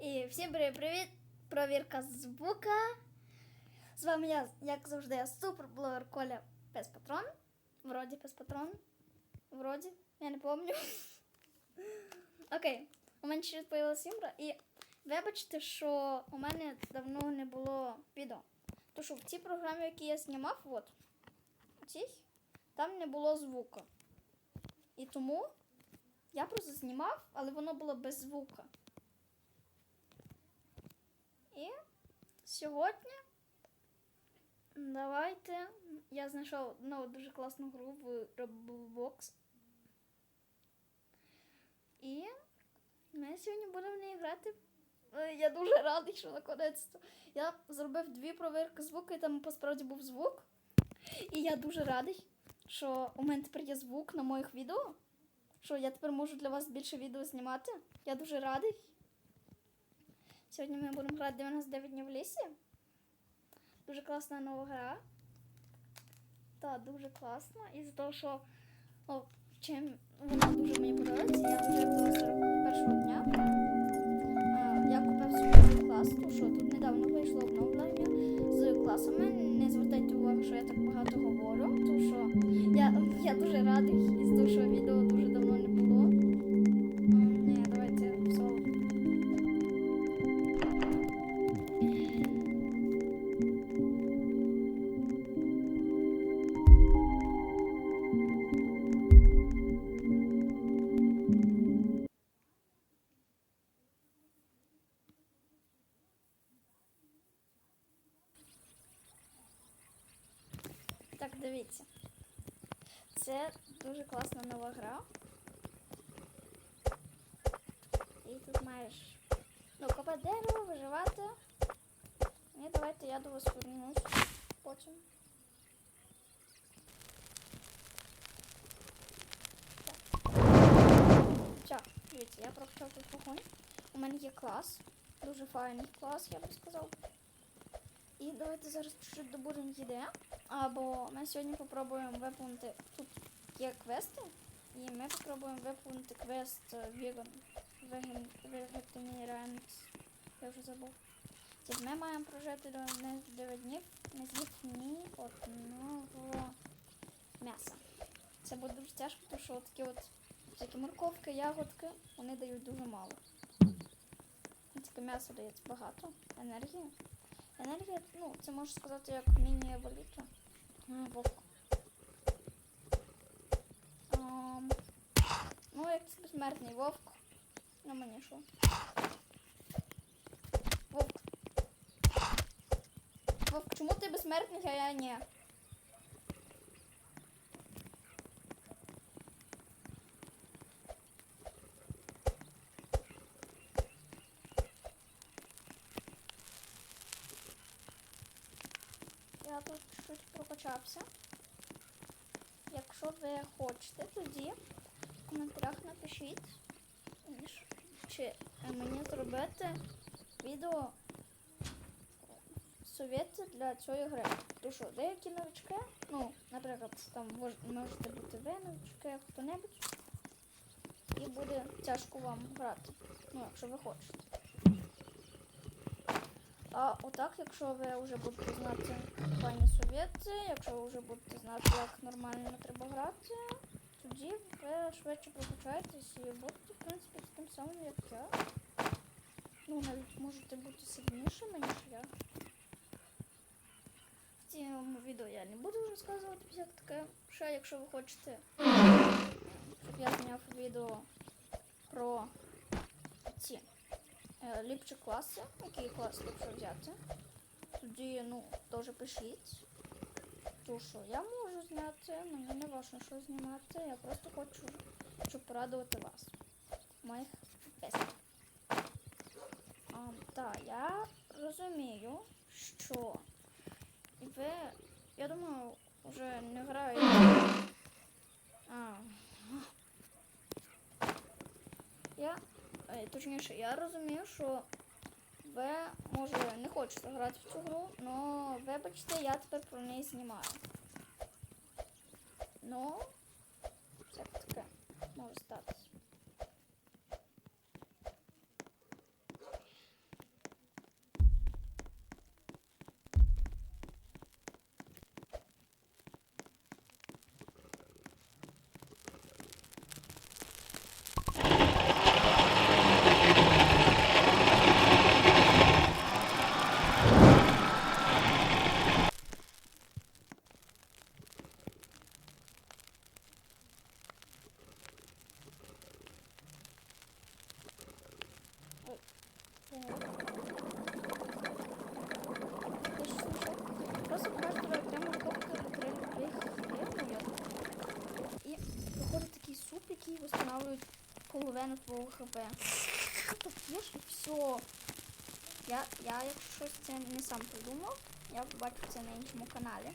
І всім привіт! Провірка звука. З вами я, як завжди, я суперблогер Коля Пес Патрон. Вроді Пес Патрон. Вроді, я не пам'ятаю. Окей, у мене ще появилася імбра. І вибачте, що у мене давно не було відео. Тому що в цій програмі, які я знімав, от, цій, там не було звуку. І тому я просто знімав, але воно було без звука. І сьогодні давайте я знайшов нову дуже класну гру в Roblox. І ми сьогодні будемо в неї грати. Е, Я дуже радий, що наконець-то. Я зробив дві провірки звуку, і там посправді був звук. І я дуже радий, що у мене тепер є звук на моїх відео. Що я тепер можу для вас більше відео знімати. Я дуже радий. Сьогодні ми будемо грати 99 днів в лісі. Дуже класна нова гра. Так, дуже класна. І за того, що о, чим вона дуже мені подобається, я вже до 41 дня. А, я купив собі клас, тому що тут недавно вийшло обновлення з класами. Не звертайте увагу, що я так багато говорю, тому що я, я дуже радий із того, що відео дуже давно Це дуже класна нова гра. І тут маєш ну, копати дерево, виживати. І давайте я до вас повернусь потім. Все, дивіться, я прокачав тут вогонь. У мене є клас. Дуже файний клас, я би сказав. І давайте зараз чуть-чуть добудемо їди. Або ми сьогодні попробуємо виповнити. Тут є квести, і ми попробуємо виповнити квест е, Vegan. Vegan Vegetarian. Я вже забув. Тобто ми маємо прожити до не 9 днів, не з'їв ні одного м'яса. Це буде дуже тяжко, тому що такі от всякі морковки, ягодки, вони дають дуже мало. Тільки м'ясо дається багато енергії. Енергія, ну, це можна сказати як міні-еволюція. Вовк. Ам, ну, як це безсмертний вовк. Ну мені що? Вовк. Вовк, чому ти безсмертний, а я ні? Я тут чуть прокачався. Якщо ви хочете, тоді в коментарях напишіть, чи мені зробити відео совєти для цієї гри. Тому що деякі новички, ну, наприклад, там можете бути ви новички, хто-небудь, і буде тяжко вам грати. Ну, якщо ви хочете. А отак, якщо ви вже будете знати пані совєти, якщо ви вже будете знати, як нормально треба грати, тоді ви швидше прокачаєтесь і будете, в принципі, тим самим, як я. Ну, навіть можете бути сильнішими, ніж я. В цьому відео я не буду розказувати як таке. Ще якщо ви хочете, щоб я зняв відео про ці е, ліпші класи, який клас ліпше взяти. Тоді, ну, теж пишіть. То що я можу зняти, мені не важно, що знімати. Я просто хочу, щоб порадувати вас. Моїх підписників. Так, я розумію, що ви, я думаю, вже не граєте. А. Я Е, Точніше, я розумію, що ви, може, не хочете грати в цю гру, але вибачте, я тепер про неї знімаю. Ну, як таке може статись. Я щось знайшов. Просто каждого прямо коптер три хліб, І виходить такий суп, який встановлює половину хп. Ти п'єш все. Я, я, щось це не сам придумав, я бачу це на іншому каналі.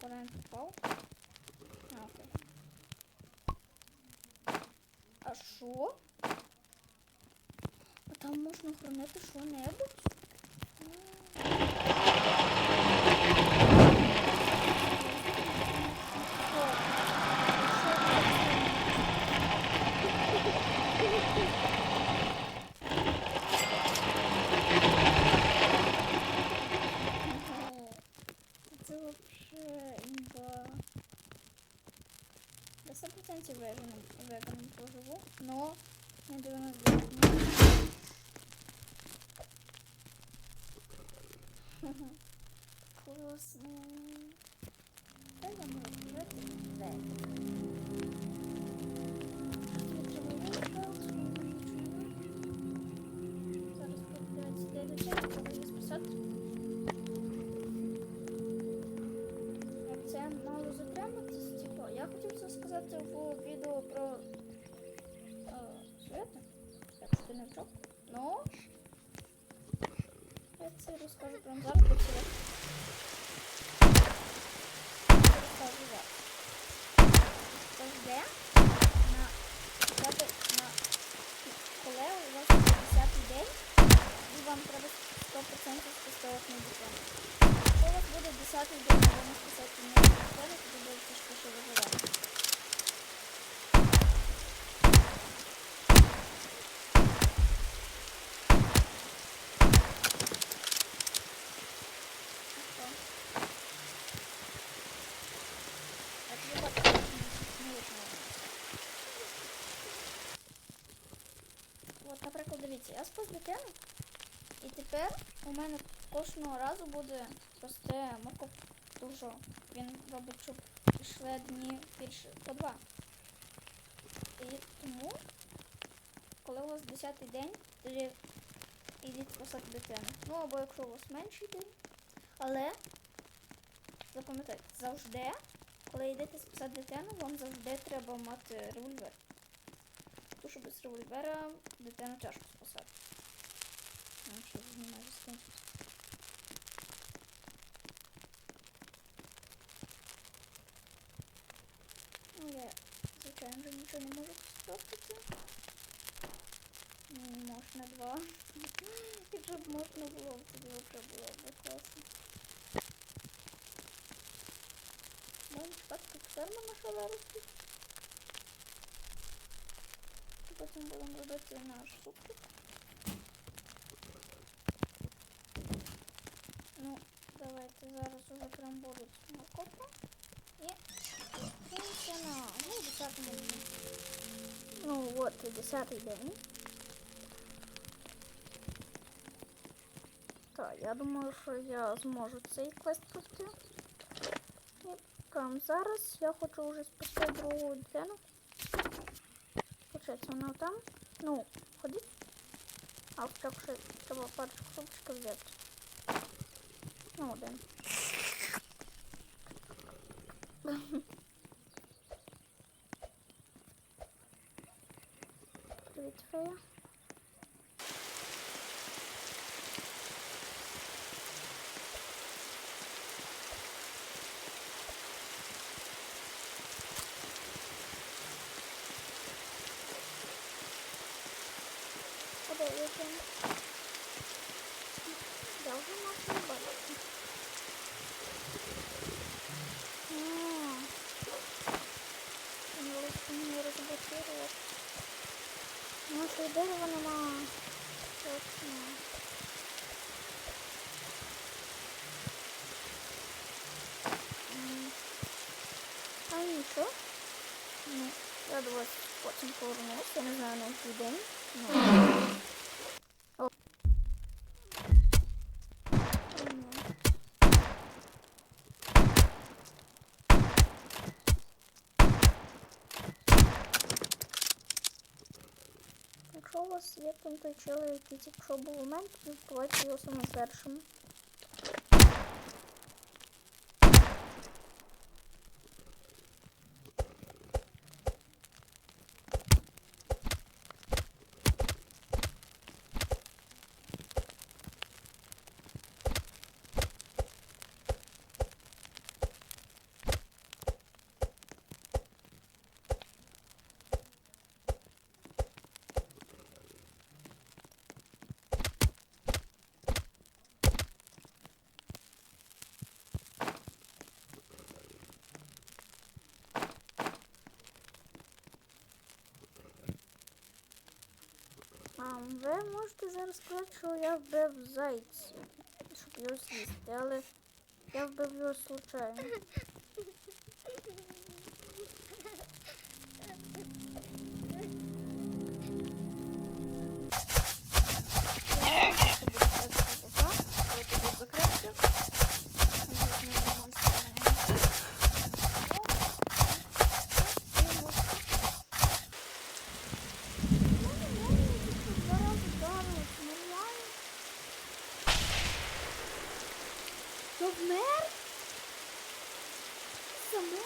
Куди він попав? А, окей. А що? А там можна хранити що-небудь? Классно. Дай я можу я спас і тепер у мене кожного разу буде росте морков дуже. Він робить, щоб пішли дні більше по два. І тому, коли у вас 10-й день, тоді йдіть спасати дитину. Ну або якщо у вас менший день. Але запам'ятайте, завжди, коли йдете спасати дитину, вам завжди треба мати револьвер. Тому що без револьвера дитину тяжко скінчився. Ну, я, звичайно, вже нічого не можу спробувати. Можна два. Якщо б можна було, тоді вже було б класно. Як ферма наша виросте. І Потім будемо робити наш супчик. Ну, давайте зараз уже прям будуть морковка. І киньте на ну, 10 день. Ну от і 10 день. Так, я думаю, що я зможу цей квест пройти. І прямо зараз я хочу вже спасти другу дитину. Получається, вона там. Ну, ходить. А хоча б ще треба парочку хлопчика взяти. Ну, один. Привіт, Фея. Подивіться. Я вже можу Ну, що й дерева нема. Точно. А нічого. Ну, я до вас потім повернусь. Я не знаю на який день. Ну. О. Ну. Якщо у вас є там той чоловік, який тільки був у мене, то його самим першим. Ви можете зараз сказати, що я вбив зайця, щоб його з'їсти, але я вбив його случайно. То вмер? Само?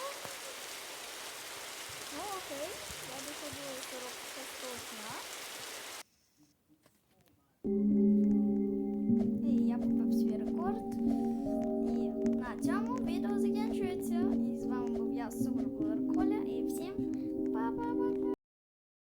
Ну окей, я доходила 46 дня.